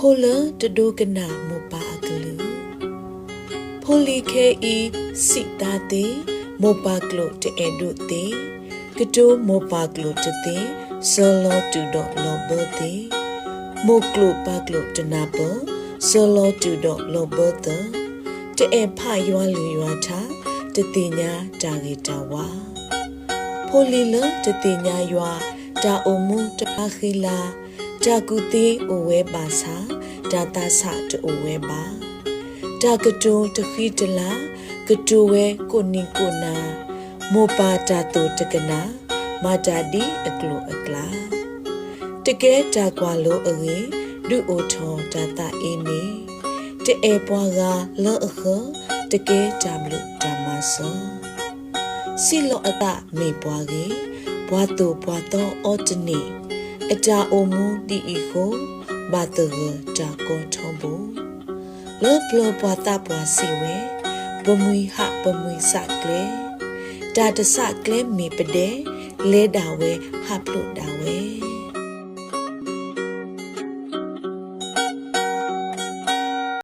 ဖိုလတဒုကနာမောပါအကလူဖိုလီခဲဤစိတာတေမောပါကလုတဲဒုတေကတိုမောပါကလုတတေဆလောတူဒလောဘတေမိုကလုပါကလုတနာပဆလောတူဒလောဘတတဲဖယွာလူယွာသာတတိညာတာဂေတဝါဖိုလီလတတိညာယွာတာအုံမုတပခိလာ တာကုတိအဝဲပါစာဒါတာဆတူဝဲပါတာကတုံတခိတလာကတူဝဲကိုနိကိုနာမောပါတာတုတကနာမာတာဒီအကလုအကလာတကဲတာကွာလို့အငေဒုအိုထောဒါတာအင်းနေတဲပွားကလောအခတကဲတာမလို့ဓမ္မဆောစီလောအတမေပွားကေဘွားတူဘွားတော့အော်တနေ အတာအိုမူတီအီကိုဘာတဂတာကောထုံးဘူလောပလောပွားတာပွားစီဝဲဘမွီဟဘမွီစကလေတာတစကလေမေပဒေလဲတာဝဲဟပ်လို့တာဝဲ